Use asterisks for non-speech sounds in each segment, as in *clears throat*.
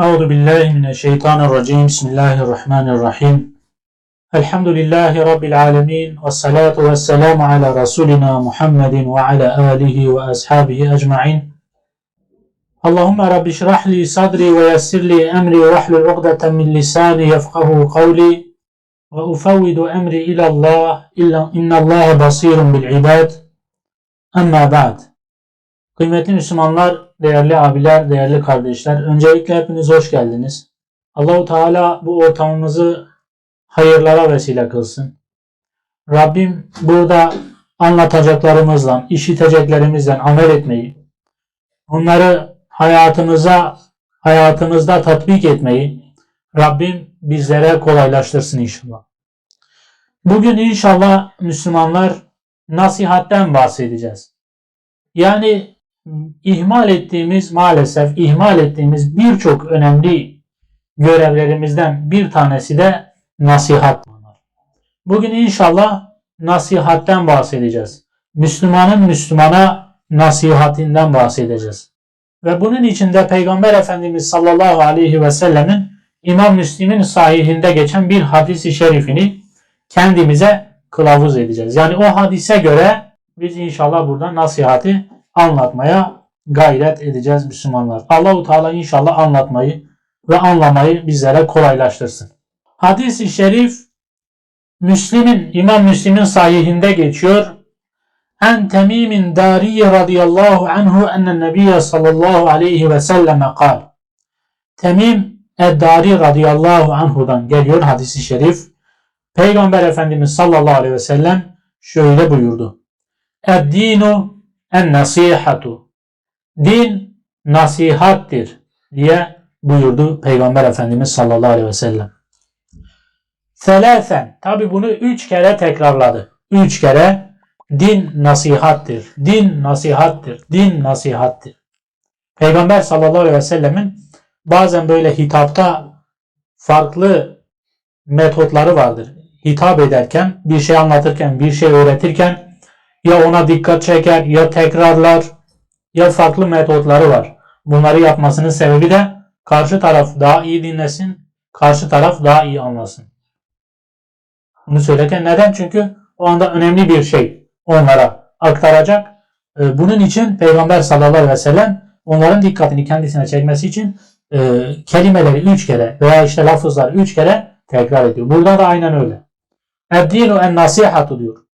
أعوذ بالله من الشيطان الرجيم. بسم الله الرحمن الرحيم. الحمد لله رب العالمين والصلاة والسلام على رسولنا محمد وعلى آله وأصحابه أجمعين. اللهم رب اشرح لي صدري ويسر لي أمري واحلل عقدة من لساني يفقه قولي وأفوض أمري إلى الله إلا إن الله بصير بالعباد. أما بعد قيمة المسلمين değerli abiler, değerli kardeşler, öncelikle hepiniz hoş geldiniz. Allahu Teala bu ortamımızı hayırlara vesile kılsın. Rabbim burada anlatacaklarımızla, işiteceklerimizle amel etmeyi, onları hayatımıza, hayatımızda tatbik etmeyi Rabbim bizlere kolaylaştırsın inşallah. Bugün inşallah Müslümanlar nasihatten bahsedeceğiz. Yani ihmal ettiğimiz maalesef ihmal ettiğimiz birçok önemli görevlerimizden bir tanesi de nasihat. Bugün inşallah nasihatten bahsedeceğiz. Müslümanın Müslümana nasihatinden bahsedeceğiz. Ve bunun içinde Peygamber Efendimiz sallallahu aleyhi ve sellemin İmam Müslim'in sahihinde geçen bir hadisi şerifini kendimize kılavuz edeceğiz. Yani o hadise göre biz inşallah burada nasihati anlatmaya gayret edeceğiz Müslümanlar. Allahu Teala inşallah anlatmayı ve anlamayı bizlere kolaylaştırsın. Hadis-i şerif Müslim'in İmam Müslim'in sahihinde geçiyor. En Temimin Dari radıyallahu anhu enne Nebiye sallallahu aleyhi ve selleme kal. Temim Eddari radıyallahu anhudan geliyor hadisi şerif. Peygamber Efendimiz sallallahu aleyhi ve sellem şöyle buyurdu. Eddinu en nasihatu. Din nasihattir diye buyurdu Peygamber Efendimiz sallallahu aleyhi ve sellem. Selasen. Tabi bunu üç kere tekrarladı. Üç kere din nasihattir. Din nasihattir. Din nasihattir. Peygamber sallallahu aleyhi ve sellemin bazen böyle hitapta farklı metotları vardır. Hitap ederken, bir şey anlatırken, bir şey öğretirken ya ona dikkat çeker, ya tekrarlar, ya farklı metotları var. Bunları yapmasının sebebi de karşı taraf daha iyi dinlesin, karşı taraf daha iyi anlasın. Bunu söylerken neden? Çünkü o anda önemli bir şey onlara aktaracak. Ee, bunun için Peygamber sallallahu aleyhi ve sellem onların dikkatini kendisine çekmesi için e, kelimeleri üç kere veya işte lafızları üç kere tekrar ediyor. Burada da aynen öyle. Eddinu en nasihatu diyor.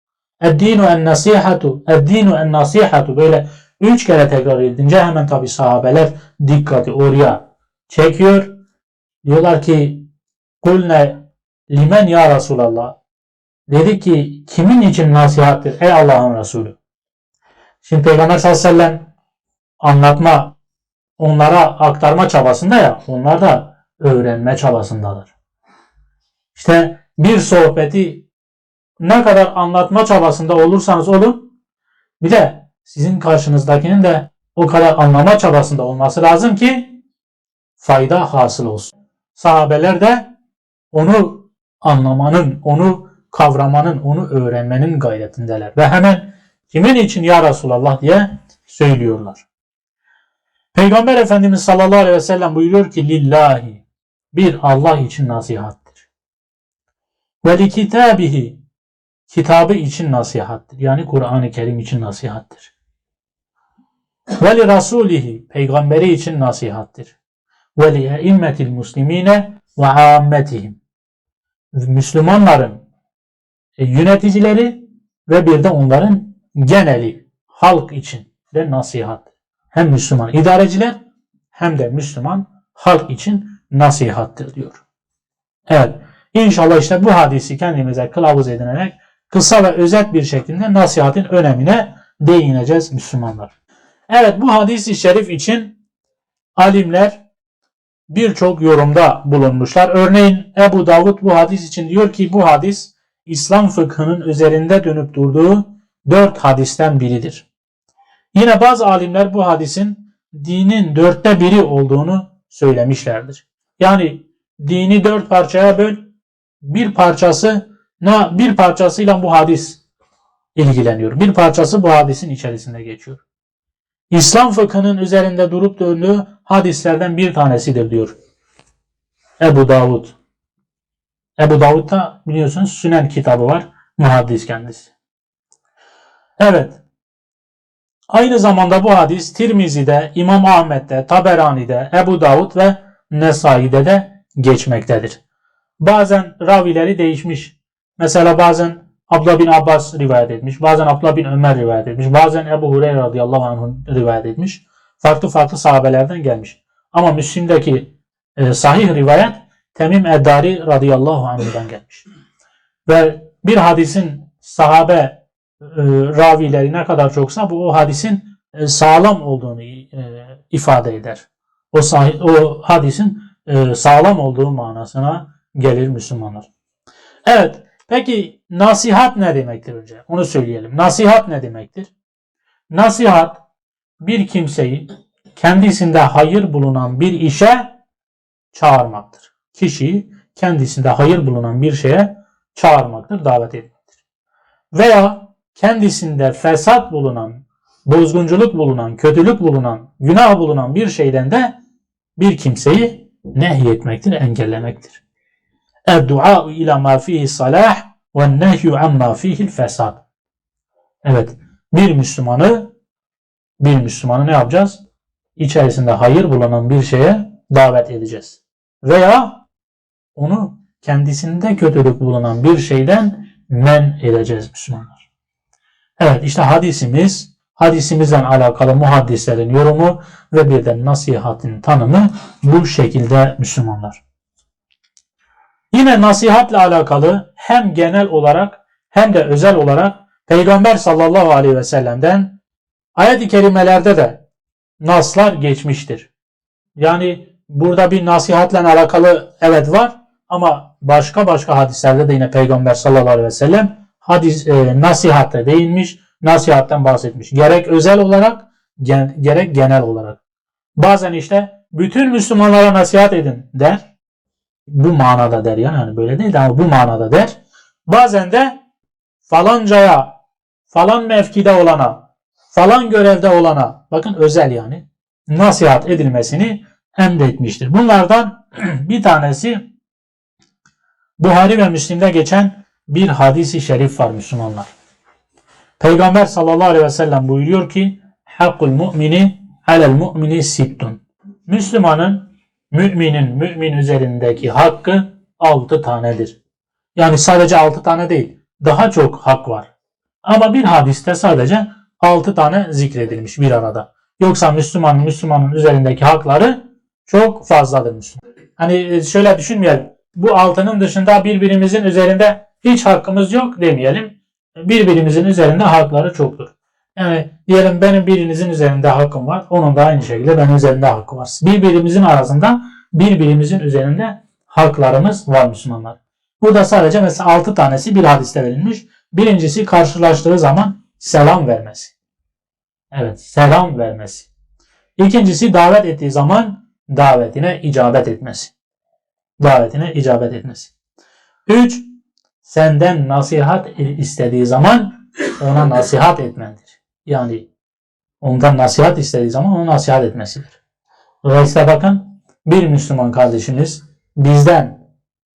Eddinu en nasihatu. Eddinu en nasihatu. Böyle üç kere tekrar edince hemen tabi sahabeler dikkati oraya çekiyor. Diyorlar ki kulne limen ya Resulallah. Dedi ki kimin için nasihattir ey Allah'ın Resulü. Şimdi Peygamber sallallahu aleyhi ve sellem anlatma onlara aktarma çabasında ya onlar da öğrenme çabasındalar. İşte bir sohbeti ne kadar anlatma çabasında olursanız olun bir de sizin karşınızdakinin de o kadar anlama çabasında olması lazım ki fayda hasıl olsun. Sahabeler de onu anlamanın, onu kavramanın, onu öğrenmenin gayretindeler. Ve hemen kimin için ya Resulallah diye söylüyorlar. Peygamber Efendimiz sallallahu aleyhi ve sellem buyuruyor ki lillahi bir Allah için nasihattir. Ve li kitabihi kitabı için nasihattir. Yani Kur'an-ı Kerim için nasihattir. Ve li rasulihi peygamberi için nasihattir. Ve li eimmetil muslimine ve ammetihim. Müslümanların e, yöneticileri ve bir de onların geneli halk için de nasihat. Hem Müslüman idareciler hem de Müslüman halk için nasihattır diyor. Evet. İnşallah işte bu hadisi kendimize kılavuz edinerek kısa ve özet bir şekilde nasihatin önemine değineceğiz Müslümanlar. Evet bu hadisi şerif için alimler birçok yorumda bulunmuşlar. Örneğin Ebu Davud bu hadis için diyor ki bu hadis İslam fıkhının üzerinde dönüp durduğu dört hadisten biridir. Yine bazı alimler bu hadisin dinin dörtte biri olduğunu söylemişlerdir. Yani dini dört parçaya böl, bir parçası ne bir parçasıyla bu hadis ilgileniyor. Bir parçası bu hadisin içerisinde geçiyor. İslam fıkhının üzerinde durup döndüğü hadislerden bir tanesidir diyor Ebu Davud. Ebu Davud'da biliyorsunuz Sünen kitabı var. Muhaddis kendisi. Evet. Aynı zamanda bu hadis Tirmizi'de, İmam Ahmet'te, Taberani'de, Ebu Davud ve Nesai'de de geçmektedir. Bazen ravileri değişmiş. Mesela bazen Abdullah bin Abbas rivayet etmiş, bazen Abdullah bin Ömer rivayet etmiş, bazen Ebu Hureyre radıyallahu anh rivayet etmiş. Farklı farklı sahabelerden gelmiş. Ama Müslim'deki e, sahih rivayet Temim Eddari radıyallahu anh'dan gelmiş. Ve bir hadisin sahabe e, ravileri ne kadar çoksa bu o hadisin e, sağlam olduğunu e, ifade eder. O, sahih, o hadisin e, sağlam olduğu manasına gelir Müslümanlar. Evet. Peki nasihat ne demektir önce? Onu söyleyelim. Nasihat ne demektir? Nasihat bir kimseyi kendisinde hayır bulunan bir işe çağırmaktır. Kişiyi kendisinde hayır bulunan bir şeye çağırmaktır, davet etmektir. Veya kendisinde fesat bulunan, bozgunculuk bulunan, kötülük bulunan, günah bulunan bir şeyden de bir kimseyi nehyetmektir, engellemektir. Eddu'a ila ma fihi salah ve nehyu amma fihi'l fesad. Evet. Bir Müslümanı bir Müslümanı ne yapacağız? İçerisinde hayır bulunan bir şeye davet edeceğiz. Veya onu kendisinde kötülük bulunan bir şeyden men edeceğiz Müslümanlar. Evet işte hadisimiz, hadisimizden alakalı muhaddislerin yorumu ve bir de nasihatin tanımı bu şekilde Müslümanlar. Yine nasihatle alakalı hem genel olarak hem de özel olarak Peygamber sallallahu aleyhi ve sellem'den ayet-i kerimelerde de naslar geçmiştir. Yani burada bir nasihatle alakalı evet var ama başka başka hadislerde de yine Peygamber sallallahu aleyhi ve sellem hadis, e, nasihatte değinmiş, nasihatten bahsetmiş. Gerek özel olarak gen, gerek genel olarak. Bazen işte bütün Müslümanlara nasihat edin der bu manada der yani hani böyle değil de ama bu manada der. Bazen de falancaya, falan mevkide olana, falan görevde olana, bakın özel yani, nasihat edilmesini emretmiştir. Bunlardan *clears throat* bir tanesi Buhari ve Müslim'de geçen bir hadisi şerif var Müslümanlar. Peygamber sallallahu aleyhi ve sellem buyuruyor ki Hakkul mu'mini alel mu'mini sittun. Müslümanın müminin mümin üzerindeki hakkı 6 tanedir. Yani sadece 6 tane değil. Daha çok hak var. Ama bir hadiste sadece 6 tane zikredilmiş bir arada. Yoksa Müslümanın Müslümanın üzerindeki hakları çok fazladır Müslüman. Hani şöyle düşünmeyelim. Bu altının dışında birbirimizin üzerinde hiç hakkımız yok demeyelim. Birbirimizin üzerinde hakları çoktur. Yani diyelim benim birinizin üzerinde hakkım var. Onun da aynı şekilde benim üzerinde hakkı var. Birbirimizin arasında birbirimizin üzerinde haklarımız var Müslümanlar. Bu da sadece mesela 6 tanesi bir hadiste verilmiş. Birincisi karşılaştığı zaman selam vermesi. Evet selam vermesi. İkincisi davet ettiği zaman davetine icabet etmesi. Davetine icabet etmesi. Üç, senden nasihat istediği zaman ona nasihat etmendir. Yani ondan nasihat istediği zaman ona nasihat etmesidir. Dolayısıyla bakın bir Müslüman kardeşimiz bizden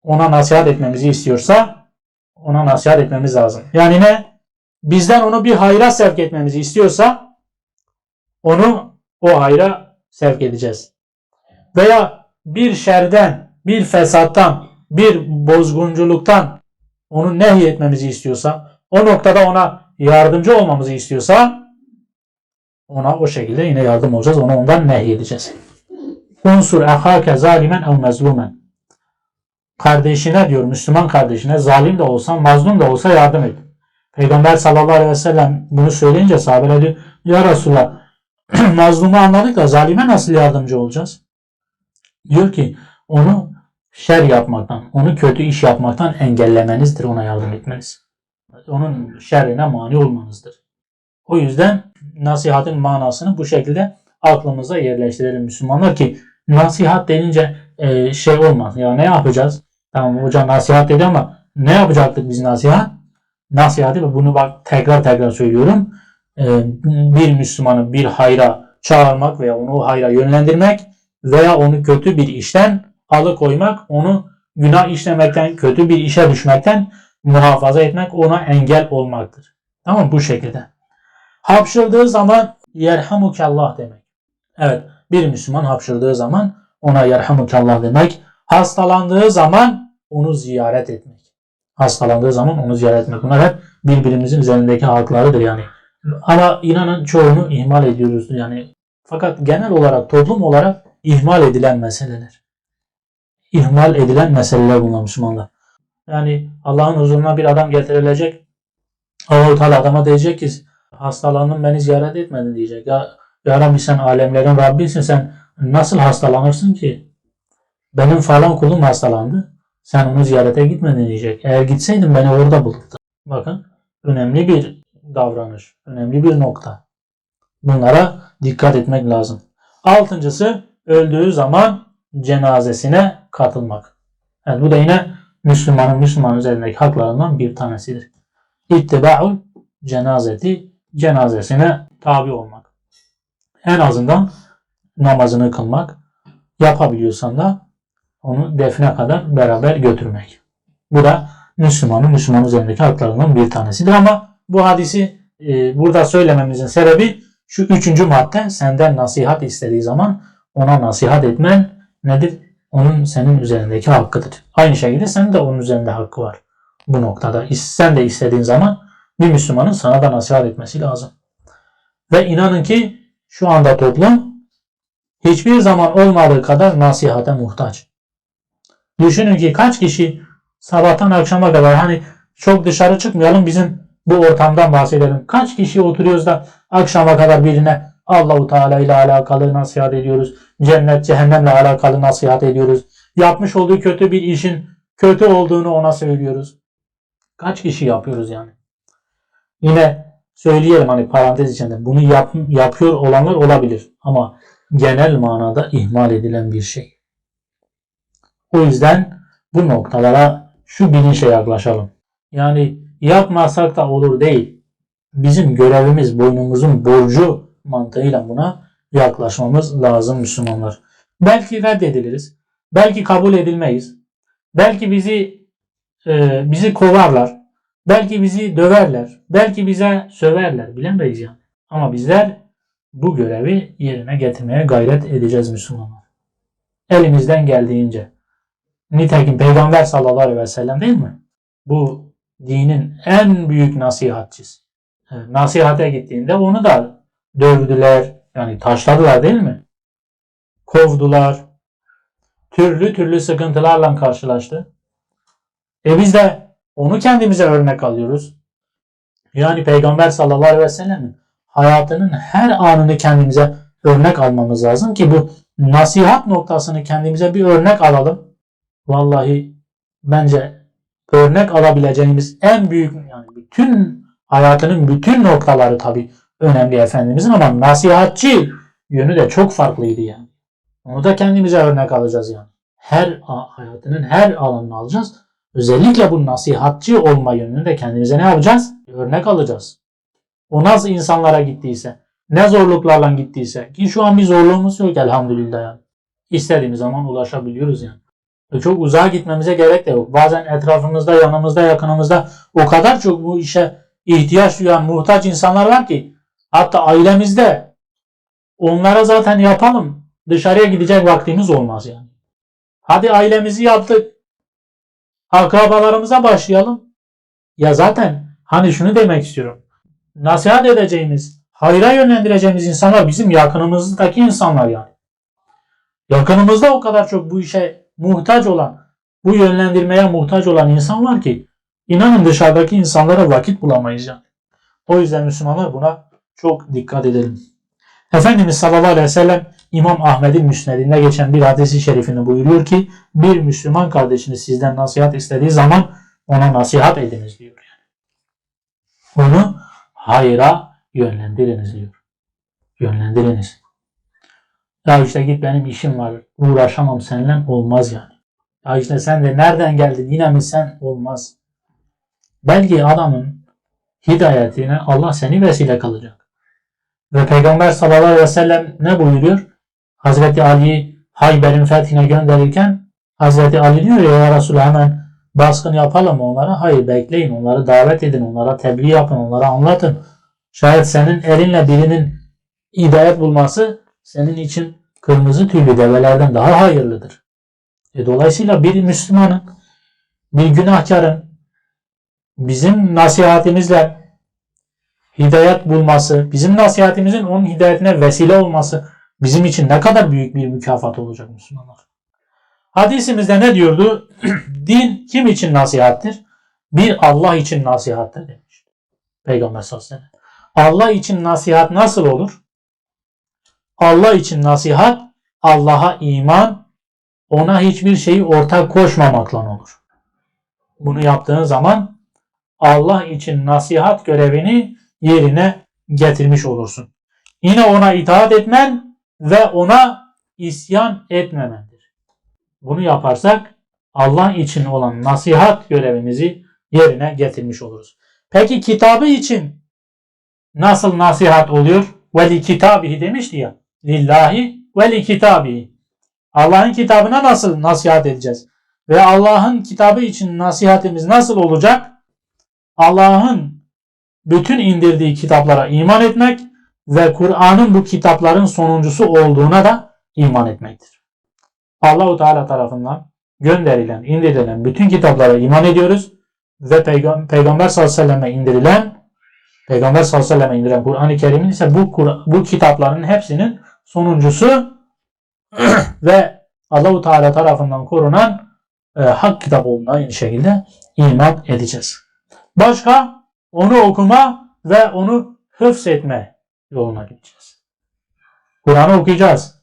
ona nasihat etmemizi istiyorsa ona nasihat etmemiz lazım. Yani ne? Bizden onu bir hayra sevk etmemizi istiyorsa onu o hayra sevk edeceğiz. Veya bir şerden, bir fesattan, bir bozgunculuktan onu nehyetmemizi istiyorsa, o noktada ona yardımcı olmamızı istiyorsa ona o şekilde yine yardım olacağız. Onu ondan nehyedeceğiz. Unsur ehake zalimen ev mezlumen. Kardeşine diyor Müslüman kardeşine zalim de olsa mazlum da olsa yardım et. Peygamber sallallahu aleyhi ve sellem bunu söyleyince sahabeler diyor ya Resulallah *clears throat* mazlumu anladık da zalime nasıl yardımcı olacağız? Diyor ki onu şer yapmaktan, onu kötü iş yapmaktan engellemenizdir ona yardım etmeniz. Onun şerrine mani olmanızdır. O yüzden nasihatin manasını bu şekilde aklımıza yerleştirelim Müslümanlar ki nasihat denince e, şey olmaz. Ya ne yapacağız? Tamam hocam nasihat dedi ama ne yapacaktık biz nasihat? Nasihati ve bunu bak tekrar tekrar söylüyorum. E, bir Müslümanı bir hayra çağırmak veya onu o hayra yönlendirmek veya onu kötü bir işten alıkoymak, onu günah işlemekten, kötü bir işe düşmekten muhafaza etmek, ona engel olmaktır. Tamam? Bu şekilde. Hapşırdığı zaman yerhamukallah demek. Evet, bir Müslüman hapşırdığı zaman ona yerhamukallah demek. Hastalandığı zaman onu ziyaret etmek. Hastalandığı zaman onu ziyaret etmek. Bunlar hep birbirimizin üzerindeki haklarıdır yani. Ama inanın çoğunu ihmal ediyoruz yani. Fakat genel olarak toplum olarak ihmal edilen meseleler. İhmal edilen meseleler bunlar Müslümanlar. Yani Allah'ın huzuruna bir adam getirilecek. Allah-u adama diyecek ki hastalandım beni ziyaret etmedin diyecek. Ya, ya Rabbi sen alemlerin Rabbisin sen nasıl hastalanırsın ki? Benim falan kulum hastalandı. Sen onu ziyarete gitmedin diyecek. Eğer gitseydin beni orada bulurdu. Bakın önemli bir davranış. Önemli bir nokta. Bunlara dikkat etmek lazım. Altıncısı öldüğü zaman cenazesine katılmak. Evet, bu da yine Müslümanın Müslüman üzerindeki haklarından bir tanesidir. İttiba'ul cenazeti cenazesine tabi olmak. En azından namazını kılmak. Yapabiliyorsan da onu defne kadar beraber götürmek. Bu da Müslümanın Müslüman üzerindeki haklarından bir tanesidir ama bu hadisi e, burada söylememizin sebebi şu üçüncü madde senden nasihat istediği zaman ona nasihat etmen nedir? Onun senin üzerindeki hakkıdır. Aynı şekilde senin de onun üzerinde hakkı var. Bu noktada sen de istediğin zaman bir Müslümanın sana da nasihat etmesi lazım. Ve inanın ki şu anda toplum hiçbir zaman olmadığı kadar nasihate muhtaç. Düşünün ki kaç kişi sabahtan akşama kadar hani çok dışarı çıkmayalım bizim bu ortamdan bahsedelim. Kaç kişi oturuyoruz da akşama kadar birine Allahu Teala ile alakalı nasihat ediyoruz. Cennet, cehennemle alakalı nasihat ediyoruz. Yapmış olduğu kötü bir işin kötü olduğunu ona söylüyoruz. Kaç kişi yapıyoruz yani? Yine söyleyelim hani parantez içinde bunu yap, yapıyor olanlar olabilir ama genel manada ihmal edilen bir şey. O yüzden bu noktalara şu bilinçle yaklaşalım. Yani yapmasak da olur değil. Bizim görevimiz, boynumuzun borcu mantığıyla buna yaklaşmamız lazım Müslümanlar. Belki reddediliriz. Belki kabul edilmeyiz. Belki bizi e, bizi kovarlar. Belki bizi döverler. Belki bize söverler. Bilemeyiz yani. Ama bizler bu görevi yerine getirmeye gayret edeceğiz Müslümanlar. Elimizden geldiğince. Nitekim Peygamber sallallahu aleyhi ve sellem değil mi? Bu dinin en büyük nasihatçisi. Evet, nasihate gittiğinde onu da dövdüler. Yani taşladılar değil mi? Kovdular. Türlü türlü sıkıntılarla karşılaştı. E biz de onu kendimize örnek alıyoruz. Yani Peygamber sallallahu aleyhi ve sellem'in hayatının her anını kendimize örnek almamız lazım ki bu nasihat noktasını kendimize bir örnek alalım. Vallahi bence örnek alabileceğimiz en büyük yani bütün hayatının bütün noktaları tabi önemli Efendimizin ama nasihatçi yönü de çok farklıydı yani. Onu da kendimize örnek alacağız yani. Her hayatının her alanını alacağız. Özellikle bu nasihatçı olma yönünü de kendimize ne yapacağız? Örnek alacağız. O nasıl insanlara gittiyse, ne zorluklarla gittiyse ki şu an bir zorluğumuz yok elhamdülillah yani. İstediğimiz zaman ulaşabiliyoruz yani. E çok uzağa gitmemize gerek de yok. Bazen etrafımızda, yanımızda, yakınımızda o kadar çok bu işe ihtiyaç duyan muhtaç insanlar var ki hatta ailemizde onlara zaten yapalım. Dışarıya gidecek vaktimiz olmaz yani. Hadi ailemizi yaptık. Akrabalarımıza başlayalım. Ya zaten hani şunu demek istiyorum. Nasihat edeceğimiz, hayra yönlendireceğimiz insanlar bizim yakınımızdaki insanlar yani. Yakınımızda o kadar çok bu işe muhtaç olan, bu yönlendirmeye muhtaç olan insan var ki inanın dışarıdaki insanlara vakit bulamayız yani. O yüzden Müslümanlar buna çok dikkat edelim. Efendimiz sallallahu aleyhi ve sellem İmam Ahmet'in müsnedinde geçen bir hadisi şerifini buyuruyor ki bir Müslüman kardeşiniz sizden nasihat istediği zaman ona nasihat ediniz diyor. Yani. Onu hayra yönlendiriniz diyor. Yönlendiriniz. Ya işte git benim işim var uğraşamam seninle olmaz yani. Ya işte sen de nereden geldin yine mi sen olmaz. Belki adamın hidayetine Allah seni vesile kalacak. Ve Peygamber sallallahu aleyhi ve sellem ne buyuruyor? Hazreti Ali'yi Hayber'in fethine gönderirken Hazreti Ali diyor ya, ya Resulallah hemen baskın yapalım onlara? Hayır bekleyin onları davet edin onlara tebliğ yapın onlara anlatın. Şayet senin elinle birinin hidayet bulması senin için kırmızı tüylü develerden daha hayırlıdır. E, dolayısıyla bir Müslümanın, bir günahkarın bizim nasihatimizle hidayet bulması, bizim nasihatimizin onun hidayetine vesile olması bizim için ne kadar büyük bir mükafat olacak Müslümanlar. Hadisimizde ne diyordu? *clears throat* Din kim için nasihattir? Bir Allah için nasihattir demiş. Peygamber sallallahu aleyhi ve sellem. Allah için nasihat nasıl olur? Allah için nasihat Allah'a iman, ona hiçbir şeyi ortak koşmamakla olur. Bunu yaptığın zaman Allah için nasihat görevini yerine getirmiş olursun. Yine ona itaat etmen ve ona isyan etmemendir. Bunu yaparsak Allah için olan nasihat görevimizi yerine getirmiş oluruz. Peki kitabı için nasıl nasihat oluyor? Ve li kitabihi demişti ya. Lillahi ve li kitabihi. Allah'ın kitabına nasıl nasihat edeceğiz? Ve Allah'ın kitabı için nasihatimiz nasıl olacak? Allah'ın bütün indirdiği kitaplara iman etmek ve Kur'an'ın bu kitapların sonuncusu olduğuna da iman etmektir. Allahu Teala tarafından gönderilen, indirilen bütün kitaplara iman ediyoruz ve Peygam- Peygamber sallallahu aleyhi ve selleme indirilen Peygamber sallallahu aleyhi ve selleme indirilen Kur'an-ı Kerim'in ise bu bu kitapların hepsinin sonuncusu *clears throat* ve Allahu Teala tarafından korunan e, hak kitap olduğuna aynı şekilde iman edeceğiz. Başka onu okuma ve onu hıfz etme yoluna gideceğiz. Kur'an'ı okuyacağız.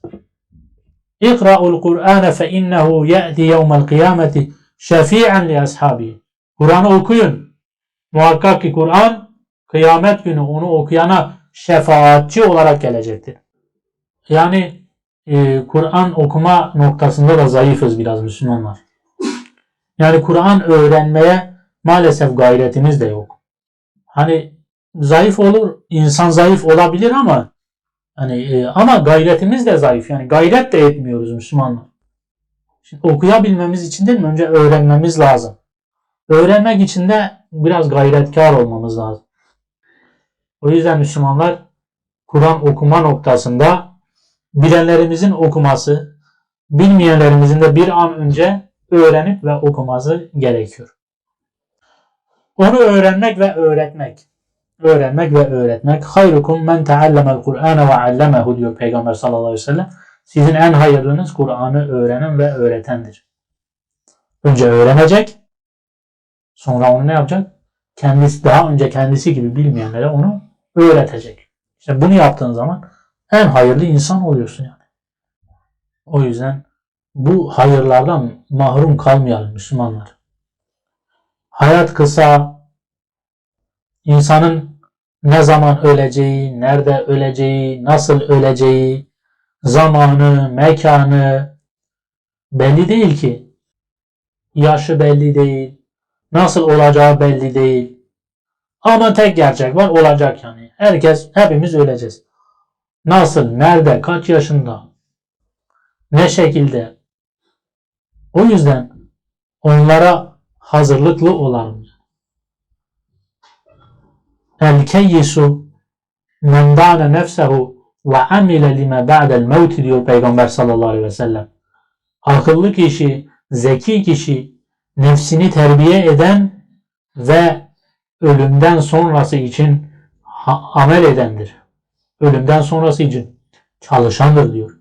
İkra'ul Kur'ane fe innehu ye'ti yevmel kıyameti şefi'en li ashabi. Kur'an'ı okuyun. Muhakkak ki Kur'an kıyamet günü onu okuyana şefaatçi olarak gelecektir. Yani e, Kur'an okuma noktasında da zayıfız biraz Müslümanlar. Yani Kur'an öğrenmeye maalesef gayretimiz de yok. Hani zayıf olur, insan zayıf olabilir ama hani e, ama gayretimiz de zayıf. Yani gayret de etmiyoruz Müslümanlar. Şimdi okuyabilmemiz için değil mi? Önce öğrenmemiz lazım. Öğrenmek için de biraz gayretkar olmamız lazım. O yüzden Müslümanlar Kur'an okuma noktasında bilenlerimizin okuması, bilmeyenlerimizin de bir an önce öğrenip ve okuması gerekiyor. Onu öğrenmek ve öğretmek. Öğrenmek ve öğretmek. Hayrukum men teallemel Kur'ane ve allemehu diyor Peygamber sallallahu aleyhi ve sellem. Sizin en hayırlınız Kur'an'ı öğrenen ve öğretendir. Önce öğrenecek. Sonra onu ne yapacak? Kendisi daha önce kendisi gibi bilmeyenlere onu öğretecek. İşte bunu yaptığın zaman en hayırlı insan oluyorsun yani. O yüzden bu hayırlardan mahrum kalmayalım Müslümanlar. Hayat kısa. İnsanın ne zaman öleceği, nerede öleceği, nasıl öleceği, zamanı, mekanı belli değil ki. Yaşı belli değil. Nasıl olacağı belli değil. Ama tek gerçek var olacak yani. Herkes, hepimiz öleceğiz. Nasıl, nerede, kaç yaşında, ne şekilde. O yüzden onlara hazırlıklı olalım. El keyyisu men dâne nefsehu ve amile lime ba'del mevti diyor Peygamber sallallahu aleyhi ve sellem. Akıllı kişi, zeki kişi, nefsini terbiye eden ve ölümden sonrası için amel edendir. Ölümden sonrası için çalışandır diyor.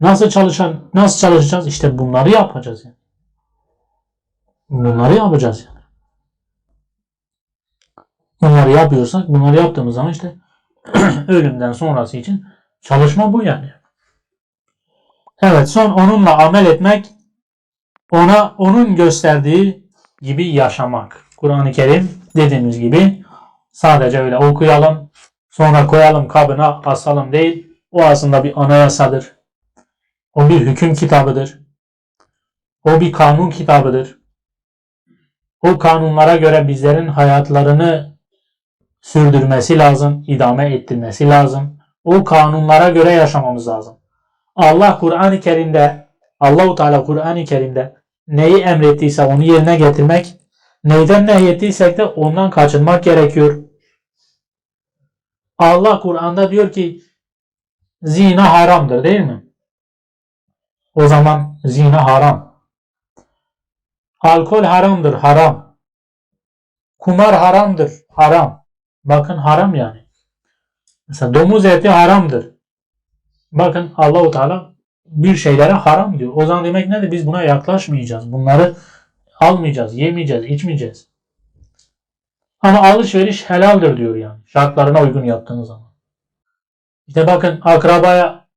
Nasıl çalışan, nasıl çalışacağız? İşte bunları yapacağız yani. Bunları yapacağız yani. Bunları yapıyorsak, bunları yaptığımız zaman işte *clears throat* ölümden sonrası için çalışma bu yani. Evet, son onunla amel etmek, ona onun gösterdiği gibi yaşamak. Kur'an-ı Kerim dediğimiz gibi sadece öyle okuyalım, sonra koyalım kabına asalım değil. O aslında bir anayasadır. O bir hüküm kitabıdır. O bir kanun kitabıdır. O kanunlara göre bizlerin hayatlarını sürdürmesi lazım, idame ettirmesi lazım. O kanunlara göre yaşamamız lazım. Allah Kur'an-ı Kerim'de, Allahu Teala Kur'an-ı Kerim'de neyi emrettiyse onu yerine getirmek, neyden nehyettiysek de ondan kaçınmak gerekiyor. Allah Kur'an'da diyor ki zina haramdır değil mi? O zaman zina haram. Alkol haramdır, haram. Kumar haramdır, haram. Bakın haram yani. Mesela domuz eti haramdır. Bakın Allahu Teala bir şeylere haram diyor. O zaman demek nedir? Biz buna yaklaşmayacağız. Bunları almayacağız, yemeyeceğiz, içmeyeceğiz. Ama alışveriş helaldir diyor yani. Şartlarına uygun yaptığınız zaman. İşte bakın akrabaya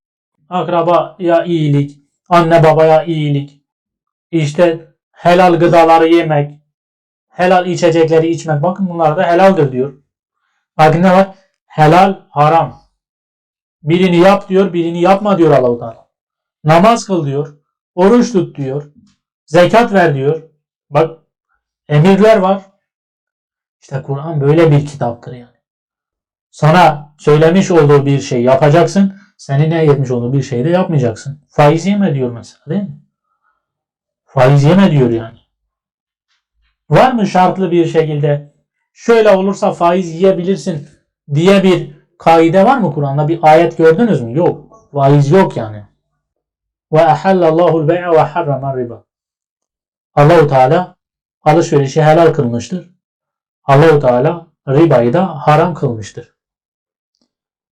akrabaya iyilik, anne babaya iyilik, işte helal gıdaları yemek, helal içecekleri içmek. Bakın bunlar da helaldir diyor. Bakın ne var? Helal, haram. Birini yap diyor, birini yapma diyor Allah-u Teala. Namaz kıl diyor, oruç tut diyor, zekat ver diyor. Bak emirler var. İşte Kur'an böyle bir kitaptır yani. Sana söylemiş olduğu bir şey yapacaksın. Senin ne etmiş olduğu bir şey de yapmayacaksın. Faiz yeme diyor mesela değil mi? Faiz yeme diyor yani. Var mı şartlı bir şekilde şöyle olursa faiz yiyebilirsin diye bir kaide var mı Kur'an'da? Bir ayet gördünüz mü? Yok. Faiz yok yani. Ve ahallallahu bey'a ve harrama riba. Allahu Teala alışverişi helal kılmıştır. Allahu Teala ribayı da haram kılmıştır.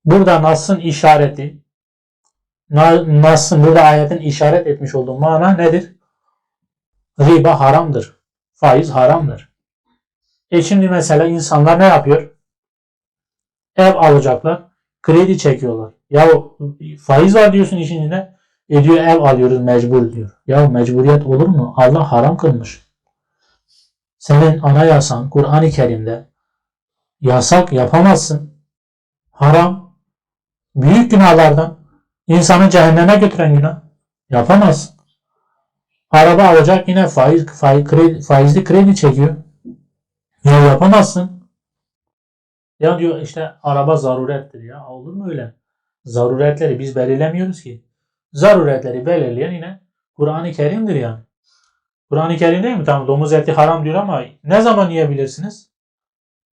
Burada Nas'ın işareti Na- Nas'ın burada ayetin işaret etmiş olduğu mana nedir? Riba haramdır. Faiz haramdır. E şimdi mesela insanlar ne yapıyor? Ev alacaklar. Kredi çekiyorlar. Ya faiz var diyorsun işin içinde. E diyor ev alıyoruz mecbur diyor. Ya mecburiyet olur mu? Allah haram kılmış. Senin anayasan Kur'an-ı Kerim'de yasak yapamazsın. Haram. Büyük günahlardan insanı cehenneme götüren günah. Yapamazsın. Araba alacak yine faiz, faiz kredi, faizli kredi çekiyor. Ya yapamazsın. Ya diyor işte araba zarurettir ya. Olur mu öyle? Zaruretleri biz belirlemiyoruz ki. Zaruretleri belirleyen yine Kur'an-ı Kerim'dir yani. Kur'an-ı Kerim değil mi? Tamam domuz eti haram diyor ama ne zaman yiyebilirsiniz?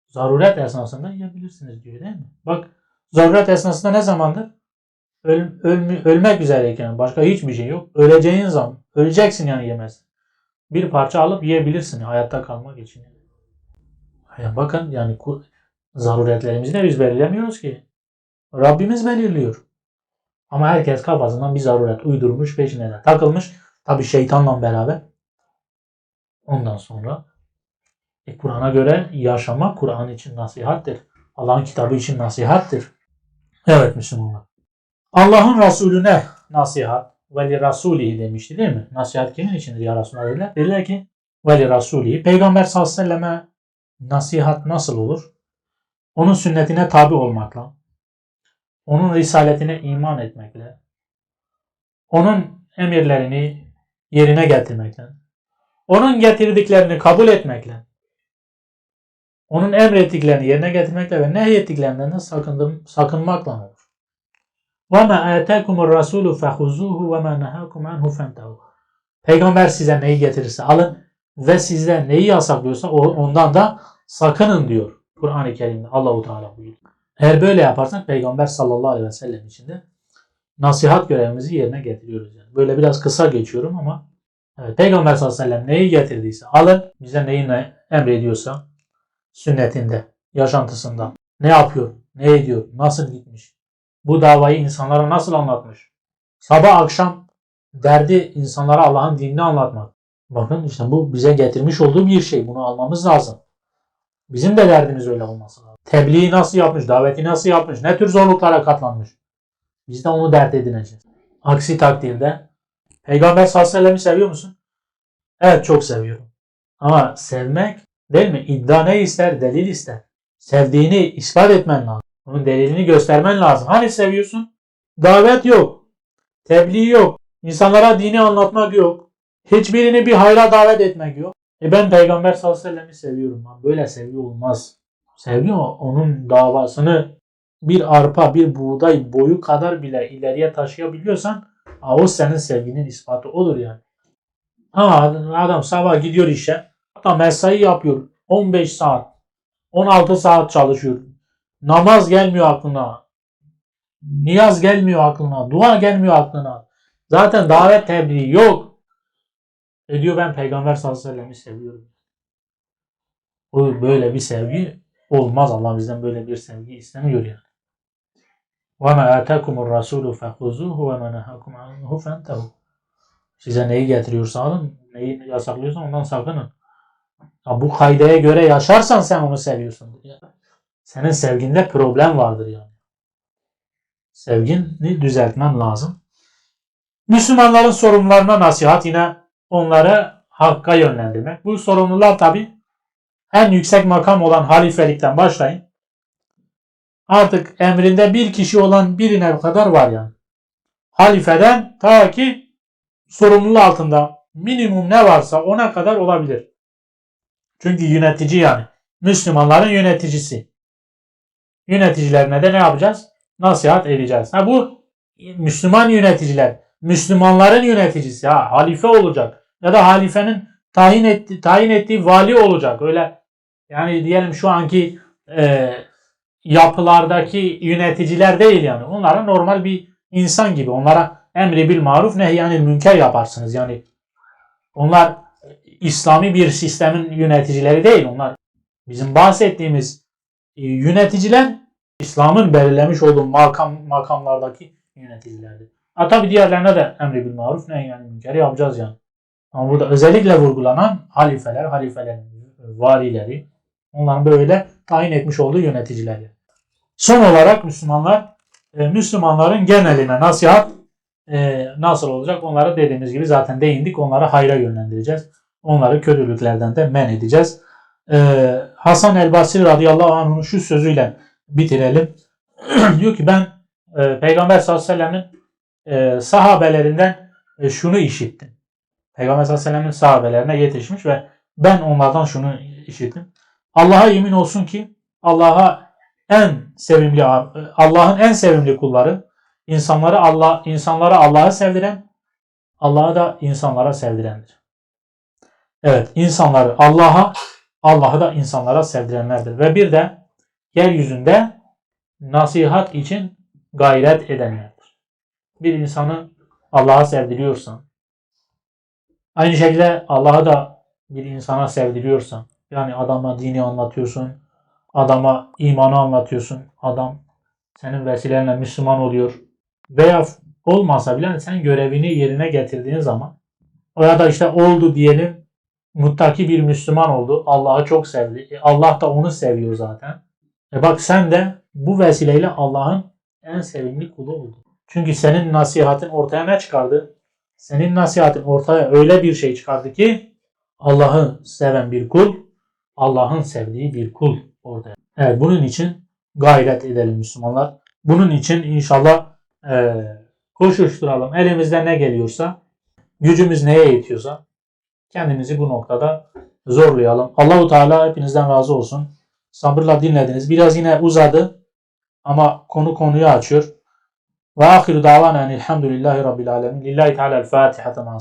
Zaruret esnasında yiyebilirsiniz diyor değil mi? Bak zaruret esnasında ne zamandır? Öl, ölmü- ölmek üzereyken başka hiçbir şey yok. Öleceğin zaman. Öleceksin yani yemez. Bir parça alıp yiyebilirsin hayatta kalmak için. Yani bakın yani zaruretlerimizi de biz belirlemiyoruz ki. Rabbimiz belirliyor. Ama herkes kafasından bir zaruret uydurmuş peşine de takılmış. Tabi şeytanla beraber. Ondan sonra e, Kur'an'a göre yaşamak Kur'an için nasihattir. Allah'ın kitabı için nasihattir. Evet Müslümanlar. Allah'ın Resulüne nasihat ve li Rasulihi demişti değil mi? Nasihat kimin içindir ya Resulullah dediler. Dediler ki ve li Rasulihi. Peygamber sallallahu aleyhi ve selleme nasihat nasıl olur? Onun sünnetine tabi olmakla, onun risaletine iman etmekle, onun emirlerini yerine getirmekle, onun getirdiklerini kabul etmekle, onun emrettiklerini yerine getirmekle ve nehyettiklerinden de sakındım, sakınmakla olur. وَمَا آتَاكُمُ الرَّسُولُ فَخُذُوهُ وَمَا نَهَاكُمْ عَنْهُ فَانْتَهُوا Peygamber size neyi getirirse alın ve size neyi yasaklıyorsa o- ondan da sakının diyor Kur'an-ı Kerim'de Allahu Teala buyuruyor. Eğer böyle yaparsak Peygamber sallallahu aleyhi ve sellem için de nasihat görevimizi yerine getiriyoruz. Yani. Böyle biraz kısa geçiyorum ama evet, Peygamber sallallahu aleyhi ve sellem neyi getirdiyse alın bize neyi ne emrediyorsa sünnetinde, yaşantısında ne yapıyor, ne ediyor, nasıl gitmiş, bu davayı insanlara nasıl anlatmış. Sabah akşam derdi insanlara Allah'ın dinini anlatmak. Bakın işte bu bize getirmiş olduğu bir şey. Bunu almamız lazım. Bizim de derdimiz öyle olması lazım. Tebliği nasıl yapmış, daveti nasıl yapmış, ne tür zorluklara katlanmış. Biz de onu dert edineceğiz. Aksi takdirde Peygamber sallallahu aleyhi ve sellem'i seviyor musun? Evet çok seviyorum. Ama sevmek değil mi? İddia ne ister? Delil ister. Sevdiğini ispat etmen lazım. Onun delilini göstermen lazım. Hani seviyorsun? Davet yok. Tebliğ yok. İnsanlara dini anlatmak yok. Hiçbirini bir hayra davet etmek yok. E ben Peygamber sallallahu aleyhi ve sellem'i seviyorum. Böyle sevgi olmaz. Sevgi onun davasını bir arpa, bir buğday boyu kadar bile ileriye taşıyabiliyorsan ha, o senin sevginin ispatı olur yani. Ama adam sabah gidiyor işe. Hatta mesai yapıyor. 15 saat. 16 saat çalışıyor. Namaz gelmiyor aklına. Niyaz gelmiyor aklına. Dua gelmiyor aklına. Zaten davet tebliği yok. E diyor ben Peygamber sallallahu aleyhi ve sellem'i seviyorum. O böyle bir sevgi olmaz. Allah bizden böyle bir sevgi istemiyor yani. وَمَا آتَاكُمُ الرَّسُولُ فَخُذُوهُ وَمَا نَهَاكُمْ عَنْهُ فَانْتَهُ Size neyi getiriyorsa alın, neyi yasaklıyorsa ondan sakının. Ya bu kaydaya göre yaşarsan sen onu seviyorsun. Senin sevginde problem vardır yani. Sevgini düzeltmen lazım. Müslümanların sorumlularına nasihat yine onları hakka yönlendirmek. Bu sorumlular tabi en yüksek makam olan halifelikten başlayın. Artık emrinde bir kişi olan birine kadar var yani. Halifeden ta ki sorumluluğu altında minimum ne varsa ona kadar olabilir. Çünkü yönetici yani. Müslümanların yöneticisi. Yöneticilerine de ne yapacağız? Nasihat edeceğiz. Ha bu Müslüman yöneticiler. Müslümanların yöneticisi. Ha halife olacak. Ya da halifenin tayin, etti, tayin ettiği vali olacak. Öyle yani diyelim şu anki e, yapılardaki yöneticiler değil yani. Onlara normal bir insan gibi. Onlara emri bil maruf nehyanil münker yaparsınız. Yani onlar İslami bir sistemin yöneticileri değil. Onlar bizim bahsettiğimiz e, yöneticiler İslam'ın belirlemiş olduğu makam makamlardaki yöneticilerdir. Ha tabi diğerlerine de emri bil maruf nehyanil münker yapacağız yani. Ama burada özellikle vurgulanan halifeler, halifelerin valileri, onların böyle tayin etmiş olduğu yöneticiler. yani. Son olarak Müslümanlar, e, Müslümanların geneline nasihat e, nasıl olacak? Onlara dediğimiz gibi zaten değindik. Onları hayra yönlendireceğiz. Onları kötülüklerden de men edeceğiz. E, Hasan el Basri radıyallahu anh'ın şu sözüyle bitirelim. *clears throat* Diyor ki ben e, Peygamber sallallahu aleyhi ve sellem'in e, sahabelerinden e, şunu işittim. Peygamber sallallahu aleyhi ve sellem'in sahabelerine yetişmiş ve ben onlardan şunu işittim. Allah'a yemin olsun ki Allah'a en sevimli Allah'ın en sevimli kulları insanları Allah insanlara Allah'a sevdiren Allah'ı da insanlara sevdirendir. Evet, insanları Allah'a Allah'ı da insanlara sevdirenlerdir ve bir de yeryüzünde nasihat için gayret edenlerdir. Bir insanı Allah'a sevdiriyorsan aynı şekilde Allah'ı da bir insana sevdiriyorsan yani adama dini anlatıyorsun, adama imanı anlatıyorsun, adam senin vesilenle Müslüman oluyor veya olmasa bile sen görevini yerine getirdiğin zaman ya da işte oldu diyelim muttaki bir Müslüman oldu. Allah'ı çok sevdi. E Allah da onu seviyor zaten. E bak sen de bu vesileyle Allah'ın en sevimli kulu oldun. Çünkü senin nasihatin ortaya ne çıkardı? Senin nasihatin ortaya öyle bir şey çıkardı ki Allah'ı seven bir kul, Allah'ın sevdiği bir kul orada. Evet bunun için gayret edelim Müslümanlar. Bunun için inşallah e, koşuşturalım. Elimizde ne geliyorsa, gücümüz neye yetiyorsa kendimizi bu noktada zorlayalım. Allahu Teala hepinizden razı olsun. Sabırla dinlediniz. Biraz yine uzadı ama konu konuyu açıyor. Ve ahiru davana elhamdülillahi rabbil alemin. Lillahi Teala el Fatiha. Tamam.